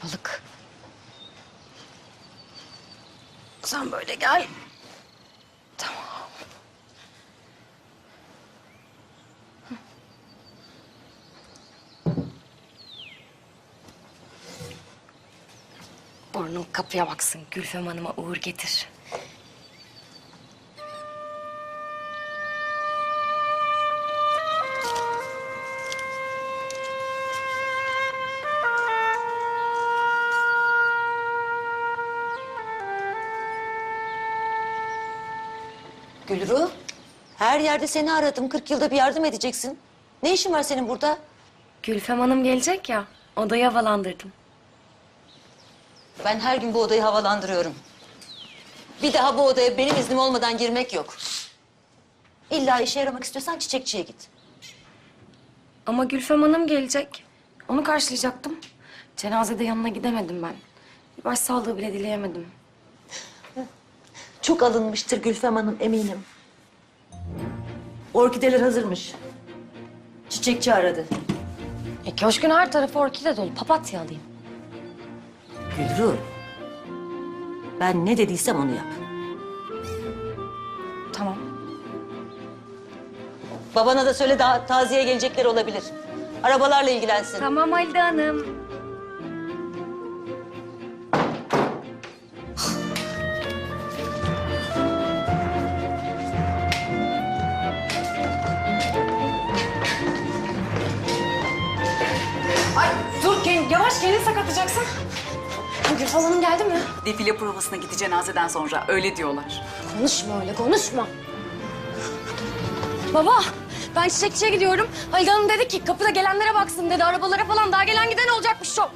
kalabalık. Sen böyle gel. Tamam. Burnun kapıya baksın. Gülfem Hanım'a uğur getir. Gülru, her yerde seni aradım. 40 yılda bir yardım edeceksin. Ne işin var senin burada? Gülfem Hanım gelecek ya. Odayı havalandırdım. Ben her gün bu odayı havalandırıyorum. Bir daha bu odaya benim iznim olmadan girmek yok. İlla işe yaramak istiyorsan çiçekçiye git. Ama Gülfem Hanım gelecek. Onu karşılayacaktım. Cenazede yanına gidemedim ben. Bir başsağlığı bile dileyemedim. Çok alınmıştır Gülfem Hanım eminim. Orkideler hazırmış. Çiçekçi aradı. E köşkün her tarafı orkide dolu. Papatya alayım. Gülru, ben ne dediysem onu yap. Tamam. Babana da söyle daha taziye gelecekler olabilir. Arabalarla ilgilensin. Tamam Halide Hanım. Yavaş kendini sakatlayacaksın. Gülfem Hanım geldi mi? Defile provasına gitti cenazeden sonra. Öyle diyorlar. Konuşma öyle konuşma. Baba ben çiçekçiye gidiyorum. Halide Hanım dedi ki kapıda gelenlere baksın dedi. Arabalara falan daha gelen giden olacakmış çok.